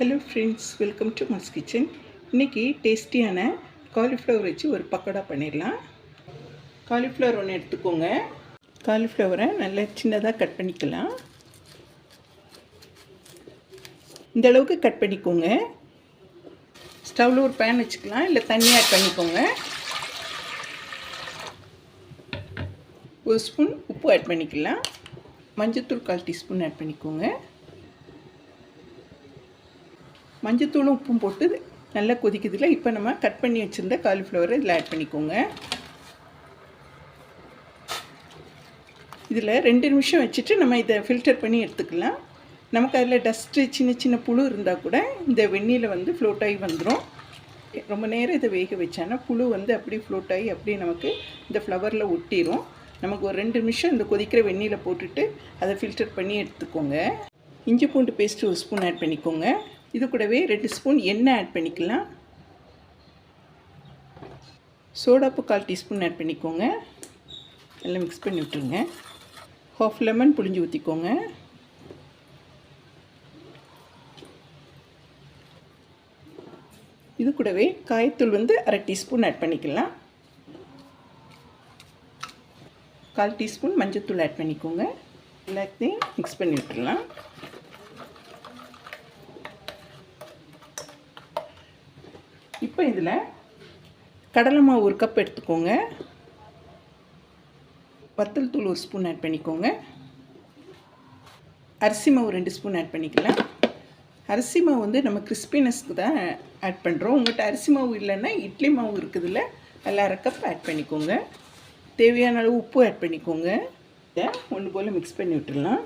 Hello friends welcome to மஸ் kitchen இன்றைக்கி டேஸ்டியான காலிஃப்ளவர் வச்சு ஒரு பக்கோடா பண்ணிடலாம். காலிஃப்ளவர் ஒன்று எடுத்துக்கோங்க. காலிஃப்ளவரை நல்லா சின்னதாக கட் பண்ணிக்கலாம். இந்த அளவுக்கு கட் பண்ணிக்கோங்க. ஸ்டவ்வில் ஒரு பேன் வச்சுக்கலாம் இல்லை தண்ணி ஆட் பண்ணிக்கோங்க. ஒரு ஸ்பூன் உப்பு ஆட் பண்ணிக்கலாம். மஞ்சத்தூள் கால் டீஸ்பூன் ஆட் பண்ணிக்கோங்க. மஞ்சத்தூளும் உப்பும் போட்டு நல்லா கொதிக்குதுல இப்போ நம்ம கட் பண்ணி வச்சுருந்த காலிஃப்ளவரை இதில் ஆட் பண்ணிக்கோங்க. இதில் ரெண்டு நிமிஷம் வச்சுட்டு நம்ம இதை ஃபில்டர் பண்ணி எடுத்துக்கலாம். நமக்கு அதில் டஸ்ட்டு சின்ன சின்ன புழு இருந்தால் கூட இந்த வெந்நியில் வந்து ஃப்ளோட் ஆகி வந்துடும் ரொம்ப நேரம் இதை வேக வச்சானா புழு வந்து அப்படியே ஃப்ளோட் ஆகி அப்படியே நமக்கு இந்த ஃப்ளவரில் ஒட்டிடும் நமக்கு ஒரு ரெண்டு நிமிஷம் இந்த கொதிக்கிற வெந்நியில் போட்டுட்டு அதை ஃபில்டர் பண்ணி எடுத்துக்கோங்க. இஞ்சி பூண்டு பேஸ்ட்டு ஒரு ஸ்பூன் ஆட் பண்ணிக்கோங்க. இது கூடவே ரெண்டு ஸ்பூன் எண்ணெய் ஆட் பண்ணிக்கலாம். சோடாப்பு கால் டீஸ்பூன் ஆட் பண்ணிக்கோங்க. எல்லாம் மிக்ஸ் பண்ணி விட்டுருங்க. ஹாஃப் லெமன் புளிஞ்சு ஊற்றிக்கோங்க இது கூடவே காயத்தூள் வந்து அரை டீஸ்பூன் ஆட் பண்ணிக்கலாம். கால் டீஸ்பூன் மஞ்சத்தூள் ஆட் பண்ணிக்கோங்க. எல்லாத்தையும் மிக்ஸ் பண்ணி விட்டுடலாம் இப்போ இதில் கடலை மாவு ஒரு கப் எடுத்துக்கோங்க. வத்தல் தூள் ஒரு ஸ்பூன் ஆட் பண்ணிக்கோங்க. அரிசி மாவு ரெண்டு ஸ்பூன் ஆட் பண்ணிக்கலாம். அரிசி மாவு வந்து நம்ம கிறிஸ்பினஸ்க்கு தான் ஆட் பண்ணுறோம் உங்கள்கிட்ட அரிசி மாவு இல்லைன்னா இட்லி மாவு இருக்குதுல்ல அதில் அரை கப் ஆட் பண்ணிக்கோங்க. தேவையான அளவு உப்பு ஆட் பண்ணிக்கோங்க. இதை ஒன்று போல் மிக்ஸ் பண்ணி விட்டுடலாம்.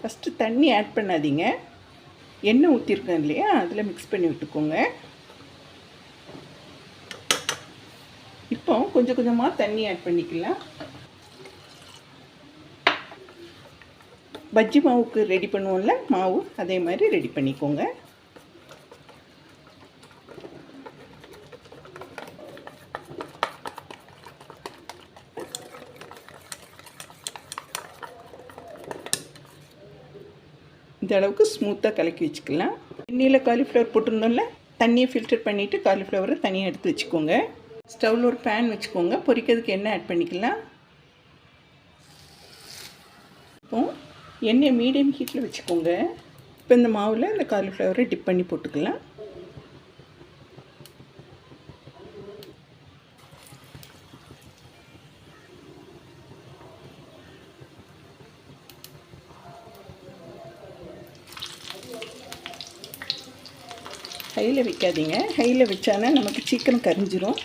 ஃபஸ்ட்டு தண்ணி ஆட் பண்ணாதீங்க. எண்ணெய் ஊற்றிருக்கேன் இல்லையா அதில் மிக்ஸ் பண்ணி விட்டுக்கோங்க. இப்போ கொஞ்சம் கொஞ்சமாக தண்ணி ஆட் பண்ணிக்கலாம். பஜ்ஜி மாவுக்கு ரெடி பண்ணுவோம்ல? மாவு அதே மாதிரி ரெடி பண்ணிக்கோங்க. இந்த அளவுக்கு ஸ்மூத்தாக கலக்கி வச்சுக்கலாம். எண்ணெயில் காலிஃப்ளவர் போட்டிருந்தோம்ல? தண்ணியை ஃபில்டர் பண்ணிவிட்டு காலிஃப்ளவரை தனியாக எடுத்து வச்சுக்கோங்க. ஸ்டவ்வில் ஒரு பேன் வச்சுக்கோங்க. பொரிக்கிறதுக்கு எண்ணெய் ஆட் பண்ணிக்கலாம். இப்போ எண்ணெய் மீடியம் ஹீட்டில் வச்சுக்கோங்க. இப்போ இந்த மாவில் இந்த காலிஃப்ளவரை டிப் பண்ணி போட்டுக்கலாம். ஹையில் வைக்காதீங்க. ஹையில் வச்சானா நமக்கு சீக்கிரம் கரிஞ்சிரும்.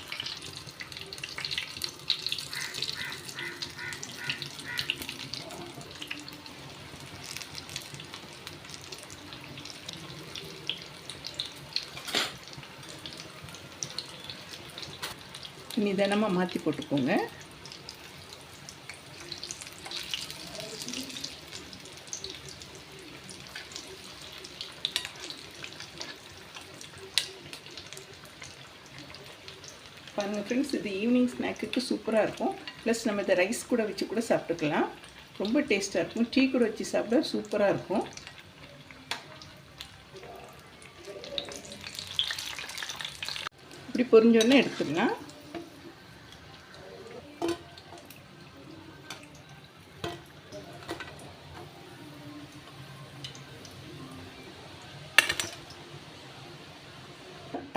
நிதானமாக மாற்றி போட்டுக்கோங்க. பாருங்கள் ஃப்ரெண்ட்ஸ் இது ஈவினிங் ஸ்நாக்குக்கு சூப்பராக இருக்கும். ப்ளஸ் நம்ம இதை ரைஸ் கூட வச்சு கூட சாப்பிட்டுக்கலாம். ரொம்ப டேஸ்ட்டாக இருக்கும். டீ கூட வச்சு சாப்பிட சூப்பராக இருக்கும். இப்படி பொரிஞ்சோடனே எடுத்துடலாம்.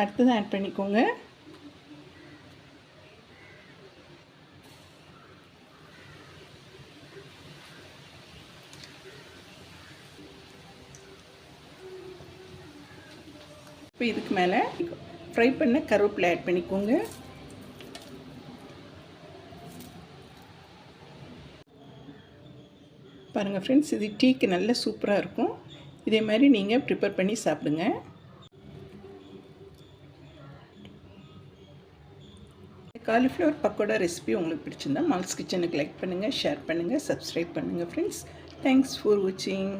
அடுத்தது ஆட் பண்ணிக்கோங்க. இப்போ இதுக்கு மேலே ஃப்ரை பண்ண கருவேப்பிலை ஆட் பண்ணிக்கோங்க. பாருங்கள் ஃப்ரெண்ட்ஸ் இது டீக்கு நல்ல சூப்பராக இருக்கும். இதே மாதிரி நீங்கள் ப்ரிப்பேர் பண்ணி சாப்பிடுங்க. காலிஃப்ளவர் பக்கோடா ரெசிபி உங்களுக்கு பிடிச்சிருந்தா மால்ஸ் கிச்சனுக்கு லைக் பண்ணுங்கள் ஷேர் பண்ணுங்கள் சப்ஸ்கிரைப் பண்ணுங்கள் ஃப்ரெண்ட்ஸ் தேங்க்ஸ் ஃபார் வாட்சிங்